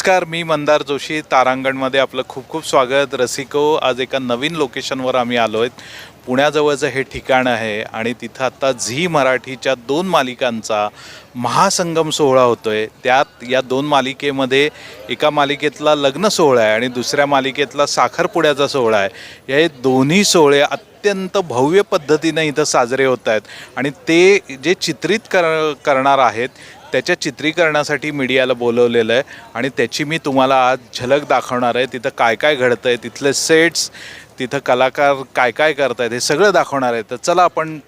नमस्कार मी मंदार जोशी तारांगणमध्ये आपलं खूप खूप स्वागत. रसिको आज एका नवीन लोकेशनवर आम्ही आलो आहेत पुण्याजवळचं हे ठिकाण आहे आणि तिथं आत्ता झी मराठीच्या दोन मालिकांचा महासंगम सोहळा होतो आहे त्यात या दोन मालिकेमध्ये एका मालिकेतला लग्न सोहळा आहे आणि दुसऱ्या मालिकेतला साखरपुड्याचा सोहळा आहे. हे दोन्ही सोहळे अत्यंत भव्य पद्धतीनं इथं साजरे होत आहेत आणि ते जे चित्रित कर करणार आहेत त्याच्या चित्रीकरणासाठी मीडियाला बोलवलेलं आहे आणि त्याची मी तुम्हाला आज झलक दाखवणार आहे. तिथं काय काय घडतं आहे तिथले सेट्स तिथं कलाकार काय काय करत आहेत हे सगळं दाखवणार आहे. तर चला आपण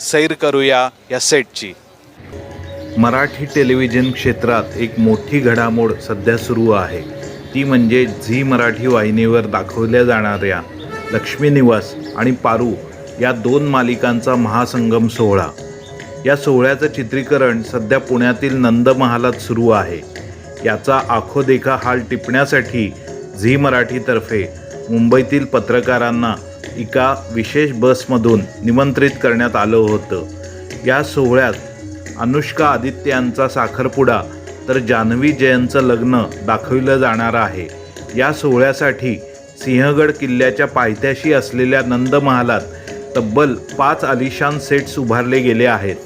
सैर करूया या सेटची मराठी टेलिव्हिजन क्षेत्रात एक मोठी घडामोड सध्या सुरू आहे. ती म्हणजे झी मराठी वाहिनीवर दाखवल्या जाणाऱ्या लक्ष्मी निवास आणि पारू या दोन मालिकांचा महासंगम सोहळा. या सोहळ्याचं चित्रीकरण सध्या पुण्यातील नंदमहालात सुरू आहे. याचा आखोदेखा हाल टिपण्यासाठी झी मराठीतर्फे मुंबईतील पत्रकारांना एका विशेष बसमधून निमंत्रित करण्यात आलं होतं. या सोहळ्यात अनुष्का आदित्य यांचा साखरपुडा तर जान्हवी जयंतचं लग्न दाखविलं जाणार आहे. या सोहळ्यासाठी सिंहगड किल्ल्याच्या पायथ्याशी असलेल्या नंदमहालात तब्बल पाच आलिशान सेट्स उभारले गेले आहेत.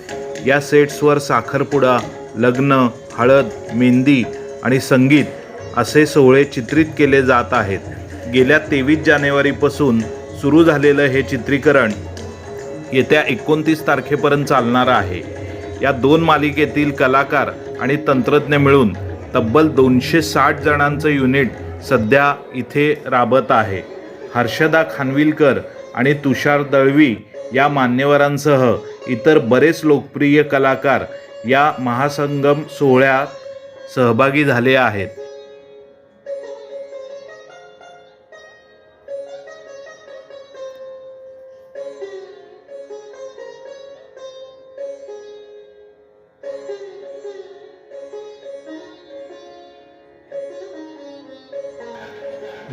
या सेट्सवर साखरपुडा लग्न हळद मेहंदी आणि संगीत असे सोहळे चित्रित केले जात आहेत. गेल्या तेवीस जानेवारीपासून सुरू झालेलं हे चित्रीकरण येत्या एकोणतीस तारखेपर्यंत चालणार आहे. या दोन मालिकेतील कलाकार आणि तंत्रज्ञ मिळून तब्बल दोनशे साठ जणांचं युनिट सध्या इथे राबत आहे. हर्षदा खानविलकर आणि तुषार दळवी या मान्यवरांसह इतर बरेच लोकप्रिय कलाकार या महासंगम सोहळ्यात सहभागी झाले आहेत.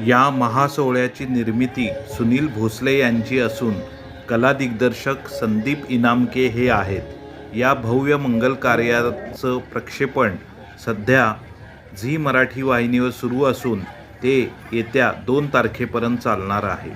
या महासोहळ्याची निर्मिती सुनील भोसले यांची असून कला दिग्दर्शक संदीप इनामके हे आहेत. या भव्य मंगल कार्याचं प्रक्षेपण सध्या झी मराठी वाहिनीवर सुरू असून ते येत्या दोन तारखेपर्यंत चालणार आहे.